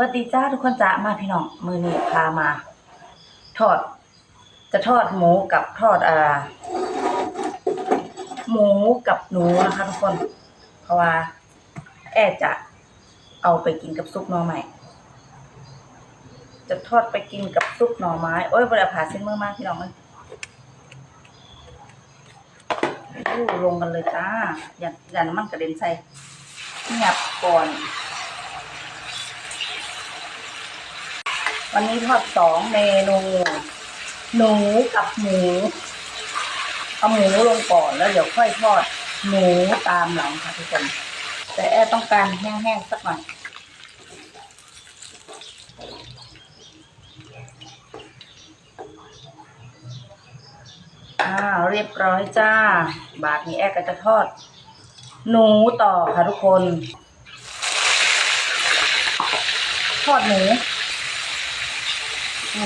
วัสดีจ้าทุกคนจ้ามาพี่น้องมือนี้พามา ทอด จะทอดหมูกับทอดอ่าหมูกับหนูนะคะทุกคน เพราะว่า แอจะเอาไปกินกับซุปหน่อไม้จะทอดไปกินกับซุปหน่อไม้โอ้ยบริผ่าเส้นเมื่อมากพี่น้องมันลงกันเลยจ้าอย่าอย่าน้ำมันกระเด็นใส่เงียบก่อน วันนี้ทอดสองเมนูหนูกับหมูเอาหมูลงก่อนแล้วเดี๋ยวค่อยทอดหมูตามหลังค่ะทุกคน แต่แอต้องการแห้งๆสักหน่อยอ่าเรียบร้อยจ้า บาทนี้แอร์ก็จะทอด หนูต่อค่ะทุกคน ทอดหมู อื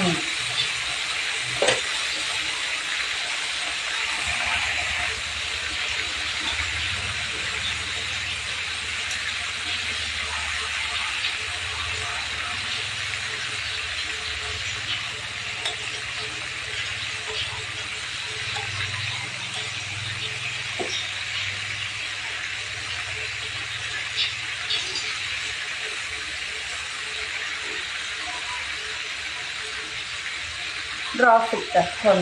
รอสุกจากคน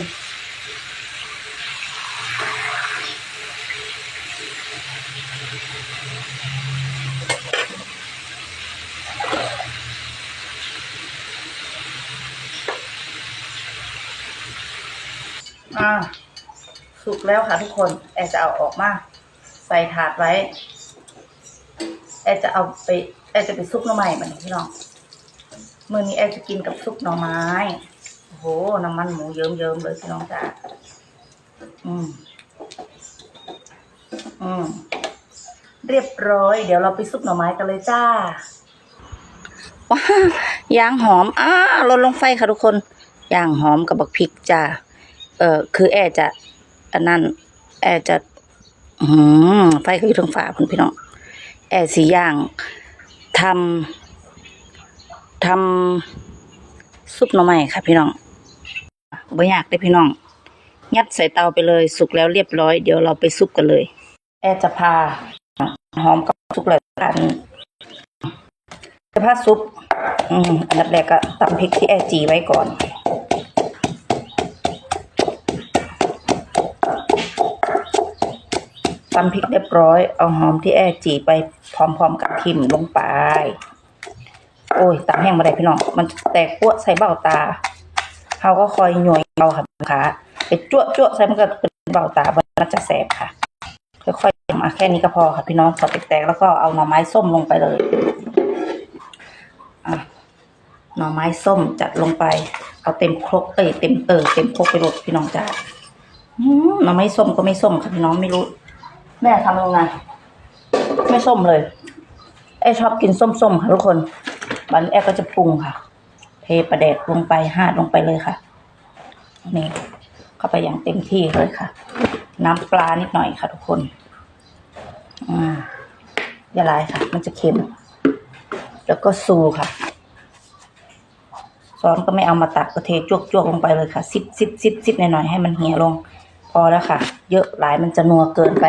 อ่าสุกแล้วค่ะทุกคน แอจะเอาออกมา ใส่ถาดไว้ แอจะเอาไป แอจะไปซุปหน่อไม้มันพี่น้อง มื้อนี้แอจะกินกับซุปหน่อไม้ โหน้ำมันหมูเยิ้มๆเลยพี่น้องจ้าอืม อืม เรียบร้อย เดี๋ยวเราไปซุปหน่อไม้กันเลยจ้า ว้ายางหอม อ้าลดลงไฟค่ะทุกคน ยางหอมกับบักพริกจ้า เอ่อ คือแอร์จะ อันนั้น แอร์จะ อืม ไฟก็อยู่ทางฝาคุณพี่น้อง แอร์สีย่างทำทำซุปหน่อไม้ค่ะพี่น้อง บ่ยากเลยพี่น้อง ยัดใส่เตาไปเลย สุกแล้วเรียบร้อย เดี๋ยวเราไปซุปกันเลย แอร์จะพา หอมกับซุปเลยกันจะพาซุป อืมอันดับแรกก็ตำพริกที่แอร์จีไว้ก่อนตำพริกเรียบร้อย เอาหอมที่แอร์จีไปพร้อมๆกับทิมลงไป โอ้ยตำแห้งมาได้พี่น้อง มันแตกปั้วใส่เบ้าตา เขาก็คอยหน่วยเอาค่ะค่ะไปจ้วจ้วใส่มันก็เป็นเบาตามันจะแสบค่ะ ค่อยๆทำอะแค่นี้ก็พอค่ะพี่น้องพอแตกๆแล้วก็เอาหน่อไม้ส้มลงไปเลยอะหน่อไม้ส้มจัดลงไป เอาเต็มครกเอ้ยเต็มเออเต็มครกไปหมดพี่น้องจ้าอืมหน่อไม้ส้มก็ไม่ส้มค่ะพี่น้องไม่รู้ แม่ทำยังไงไม่ส้มเลยไอชอบกินส้มๆค่ะทุกคนบันแอก็จะปรุงค่ะ เทประเดกลงไปหาดลงไปเลยค่ะ นี่เข้าไปอย่างเต็มที่เลยค่ะ น้ำปลานิดหน่อยค่ะทุกคนอืมอย่าลายค่ะ มันจะเค็ม แล้วก็ซูค่ะซ้อนก็ไม่เอามาตักก็เทจวกจวกลงไปเลยค่ะ ซิบซิบซิบซิบหน่อยๆให้มันเหี่ยลง พอแล้วค่ะ เยอะหลายมันจะนัวเกินไป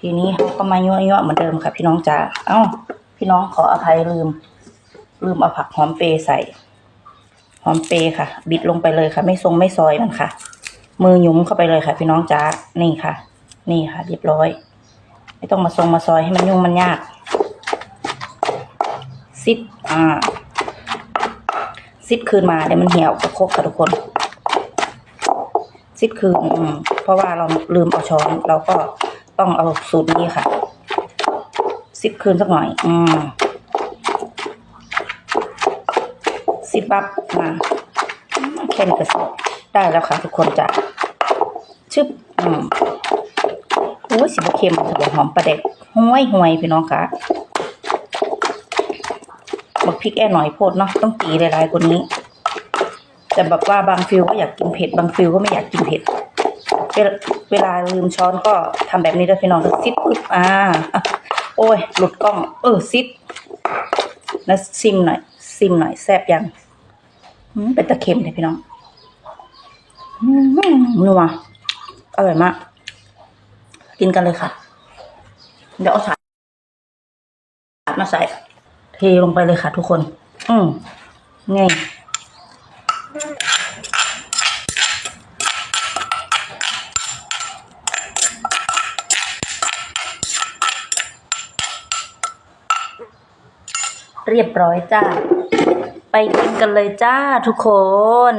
ทีนี้เขาก็มายั่วยั่วๆเหมือนเดิมค่ะ พี่น้องจ๋าเอ้า พี่น้องขออภัยลืม ลืมเอาผักหอมเปย์ใส่ หอมเปย์ค่ะ บิดลงไปเลยค่ะ ไม่ทรงไม่ซอยมันค่ะ มือหยุมเข้าไปเลยค่ะ พี่น้องจ๋านี่ค่ะ นี่ค่ะ เรียบร้อย ไม่ต้องมาทรงมาซอยให้มันยุ่งมันยากซิดอ่าซิดคืนมาเดี๋ยวมันเหี่ยวกระคกค่ะทุกคนซิดคืนเพราะว่าเราลืมเอาช้อนเราก็ต้องเอาสูตรนี้ค่ะ ซิดคืนสักหน่อย อืม ซิดปั๊บมาแค่นี้ก็เสร็จได้แล้วค่ะทุกคนจ้ะชึบอืมโอ้สิบเค็มถือว่าหอมประเด็กห้วยห่วยพี่น้องค่ะบักพริกแอหน่อยโพดเนาะต้องตีหลายๆกว่านี้ แต่แบบว่าบางฟิลก็อยากกินเผ็ดบางฟิลก็ไม่อยากกินเผ็ดเวลาเวลาลืมช้อนก็ทำแบบนี้ด้วยพี่น้องซิดปึ๊บอ่าโอ้ยหลุดกล้อง เออซิดแล้วซิมหน่อย ซิมหน่อยแซ่บยัง เป็นตะเค็มเลยพี่น้องนัวอร่อยมาก กินกันเลยค่ะ เดี๋ยวเอาฉาดมาใส่ เทลงไปเลยค่ะทุกคน อืมไงเรียบร้อยจ้า ไปกินกันเลยจ้าทุกคน